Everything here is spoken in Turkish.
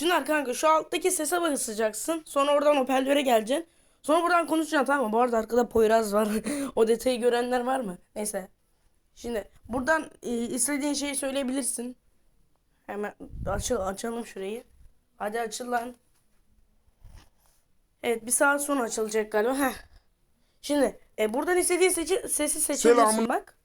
Çınar kanka şu alttaki sese basacaksın. Sonra oradan hoparlöre geleceksin. Sonra buradan konuşacaksın tamam mı? Bu arada arkada Poyraz var. o detayı görenler var mı? Neyse. Şimdi buradan e, istediğin şeyi söyleyebilirsin. Hemen açıl, açalım şurayı. Hadi açıl lan. Evet bir saat sonra açılacak galiba. Heh. Şimdi e, buradan istediğin seçi, sesi seçebilirsin Selamun- bak.